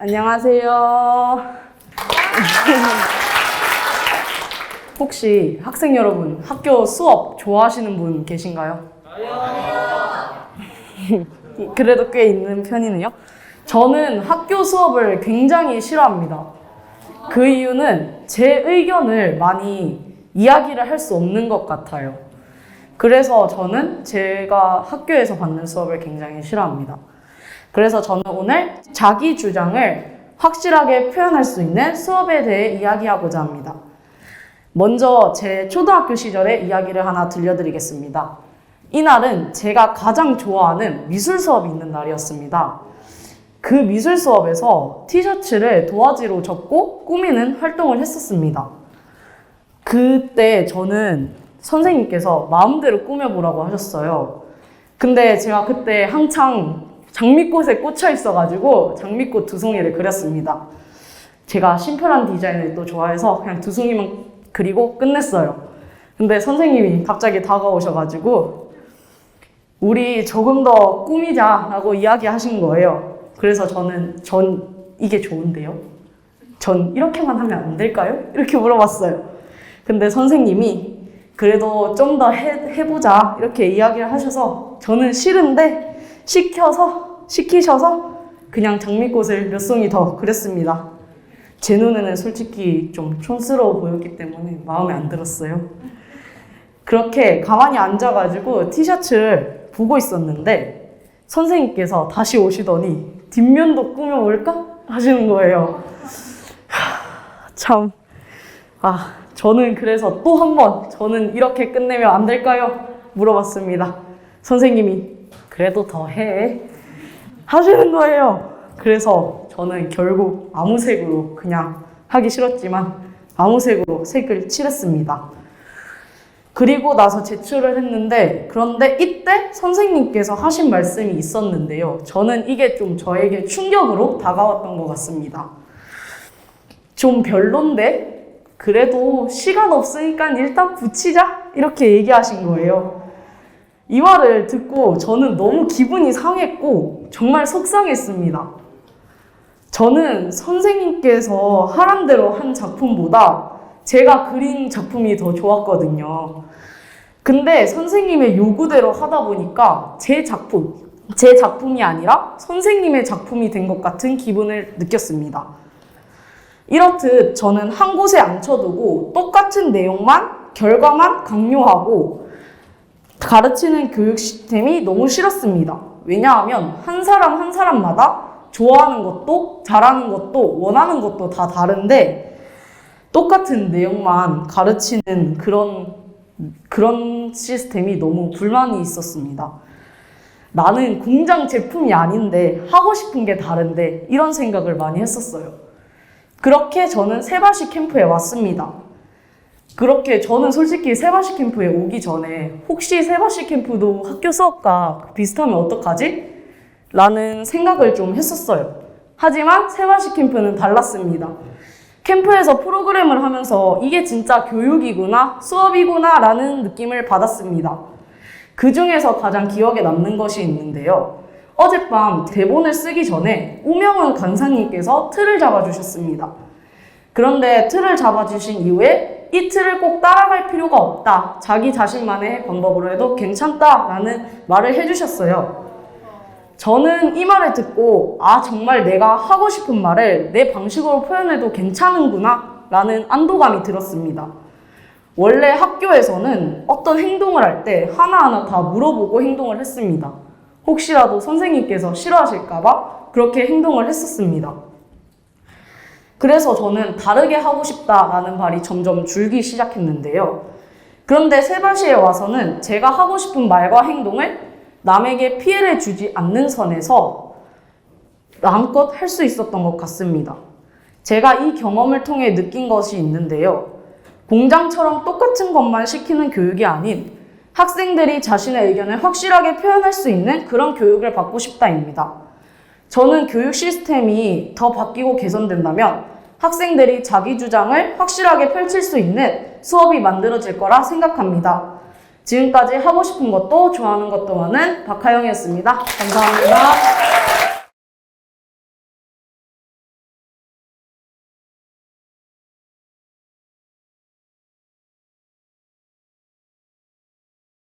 안녕하세요. 혹시 학생 여러분 학교 수업 좋아하시는 분 계신가요? 그래도 꽤 있는 편이네요. 저는 학교 수업을 굉장히 싫어합니다. 그 이유는 제 의견을 많이 이야기를 할 수 없는 것 같아요. 그래서 저는 제가 학교에서 받는 수업을 굉장히 싫어합니다. 그래서 저는 오늘 자기 주장을 확실하게 표현할 수 있는 수업에 대해 이야기하고자 합니다. 먼저 제 초등학교 시절의 이야기를 하나 들려드리겠습니다. 이날은 제가 가장 좋아하는 미술 수업이 있는 날이었습니다. 그 미술 수업에서 티셔츠를 도화지로 접고 꾸미는 활동을 했었습니다. 그때 저는 선생님께서 마음대로 꾸며보라고 하셨어요. 근데 제가 그때 한창 장미꽃에 꽂혀 있어가지고 장미꽃 두 송이를 그렸습니다. 제가 심플한 디자인을 또 좋아해서 그냥 두 송이만 그리고 끝냈어요. 근데 선생님이 갑자기 다가오셔가지고 우리 조금 더 꾸미자라고 이야기하신 거예요. 그래서 저는 전 이게 좋은데요? 전 이렇게만 하면 안 될까요? 이렇게 물어봤어요. 근데 선생님이 그래도 좀 더 해보자 이렇게 이야기를 하셔서 저는 싫은데 시켜서 시키셔서 그냥 장미꽃을 몇 송이 더 그렸습니다. 제 눈에는 솔직히 좀 촌스러워 보였기 때문에 마음에 안 들었어요. 그렇게 가만히 앉아가지고 티셔츠를 보고 있었는데 선생님께서 다시 오시더니 뒷면도 꾸며볼까? 하시는 거예요. 하, 참. 아, 저는 그래서 또 한 번, 저는 이렇게 끝내면 안 될까요? 물어봤습니다. 선생님이, 그래도 더 해. 하시는 거예요. 그래서 저는 결국 아무 색으로 그냥 하기 싫었지만 아무 색으로 색을 칠했습니다. 그리고 나서 제출을 했는데 그런데 이때 선생님께서 하신 말씀이 있었는데요. 저는 이게 좀 저에게 충격으로 다가왔던 것 같습니다. 좀 별론데 그래도 시간 없으니까 일단 붙이자 이렇게 얘기하신 거예요. 이 말을 듣고 저는 너무 기분이 상했고 정말 속상했습니다. 저는 선생님께서 하란 대로 한 작품보다 제가 그린 작품이 더 좋았거든요. 근데 선생님의 요구대로 하다 보니까 제 작품, 제 작품이 아니라 선생님의 작품이 된 것 같은 기분을 느꼈습니다. 이렇듯 저는 한 곳에 앉혀두고 똑같은 내용만, 결과만 강요하고 가르치는 교육 시스템이 너무 싫었습니다. 왜냐하면 한 사람 한 사람마다 좋아하는 것도 잘하는 것도 원하는 것도 다 다른데 똑같은 내용만 가르치는 그런 그런 시스템이 너무 불만이 있었습니다. 나는 공장 제품이 아닌데 하고 싶은 게 다른데 이런 생각을 많이 했었어요. 그렇게 저는 세바시 캠프에 왔습니다. 그렇게 저는 솔직히 세바시 캠프에 오기 전에 혹시 세바시 캠프도 학교 수업과 비슷하면 어떡하지? 라는 생각을 좀 했었어요. 하지만 세바시 캠프는 달랐습니다. 캠프에서 프로그램을 하면서 이게 진짜 교육이구나, 수업이구나 라는 느낌을 받았습니다. 그 중에서 가장 기억에 남는 것이 있는데요. 어젯밤 대본을 쓰기 전에 우명훈 강사님께서 틀을 잡아주셨습니다. 그런데 틀을 잡아주신 이후에 이 틀을 꼭 따라갈 필요가 없다. 자기 자신만의 방법으로 해도 괜찮다라는 말을 해주셨어요. 저는 이 말을 듣고 아 정말 내가 하고 싶은 말을 내 방식으로 표현해도 괜찮은구나 라는 안도감이 들었습니다. 원래 학교에서는 어떤 행동을 할 때 하나하나 다 물어보고 행동을 했습니다. 혹시라도 선생님께서 싫어하실까봐 그렇게 행동을 했었습니다. 그래서 저는 다르게 하고 싶다라는 말이 점점 줄기 시작했는데요. 그런데 세바시에 와서는 제가 하고 싶은 말과 행동을 남에게 피해를 주지 않는 선에서 마음껏 할 수 있었던 것 같습니다. 제가 이 경험을 통해 느낀 것이 있는데요. 공장처럼 똑같은 것만 시키는 교육이 아닌 학생들이 자신의 의견을 확실하게 표현할 수 있는 그런 교육을 받고 싶다입니다. 저는 교육 시스템이 더 바뀌고 개선된다면 학생들이 자기 주장을 확실하게 펼칠 수 있는 수업이 만들어질 거라 생각합니다. 지금까지 하고 싶은 것도 좋아하는 것도 많은 박하영이었습니다. 감사합니다.